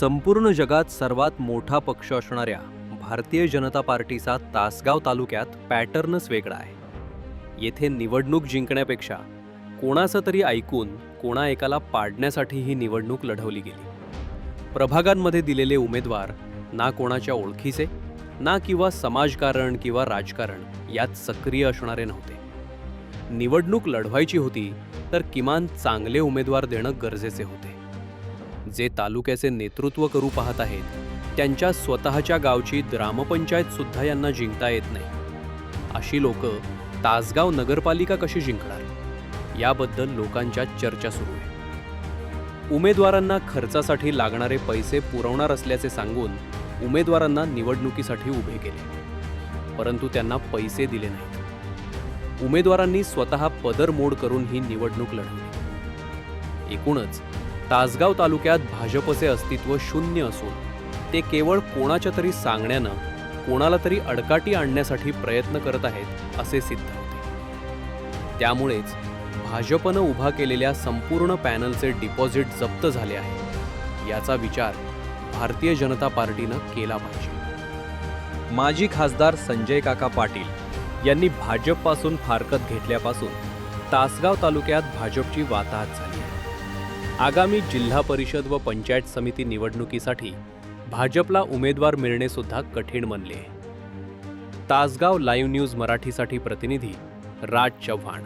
संपूर्ण जगात सर्वात मोठा पक्ष असणाऱ्या भारतीय जनता पार्टीचा तासगाव तालुक्यात पॅटर्नच वेगळा आहे. येथे निवडणूक जिंकण्यापेक्षा कोणाचं तरी ऐकून कोणा एकाला पाडण्यासाठी ही निवडणूक लढवली गेली. प्रभागांमध्ये दिलेले उमेदवार ना कोणाच्या ओळखीचे ना किंवा समाजकारण किंवा राजकारण यात सक्रिय असणारे नव्हते. निवडणूक लढवायची होती तर किमान चांगले उमेदवार देणं गरजेचे होते. जे तालुक्याचे नेतृत्व करू पाहत आहेत त्यांच्या स्वतःच्या गावची ग्रामपंचायत सुद्धा यांना जिंकता येत नाही. अशी लोक तासगाव नगरपालिका कशी जिंकणार? याबद्दल लोकांच्या चर्चा सुरू आहे. उमेदवारांना खर्चासाठी लागणारे पैसे पुरवणार असल्याचे सांगून उमेदवारांना निवडणुकीसाठी उभे केले. परंतु त्यांना पैसे दिले नाहीत. उमेदवारांनी स्वतः पदरमोड करून ही निवडणूक लढवली. एकूणच तासगाव तालुक्यात भाजपचे अस्तित्व शून्य असून ते केवळ कोणाच्या तरी सांगण्यानं कोणाला तरी अडकाटी आणण्यासाठी प्रयत्न करत आहेत असे सिद्ध होते. त्यामुळेच भाजपनं उभा केलेल्या संपूर्ण पॅनलचे डिपॉझिट जप्त झाले आहे. याचा विचार भारतीय जनता पार्टीनं केला पाहिजे. माजी खासदार संजय काका पाटील यांनी भाजपपासून फारकत घेतल्यापासून तासगाव तालुक्यात भाजपची वाताहत झाली आहे. आगामी जिल्हा परिषद व पंचायत समिती निवडणुकीसाठी भाजपला उमेदवार मिळणे सुद्धा कठीण बनले तासगाव लाईव्ह न्यूज मराठीसाठी प्रतिनिधी राज चव्हाण.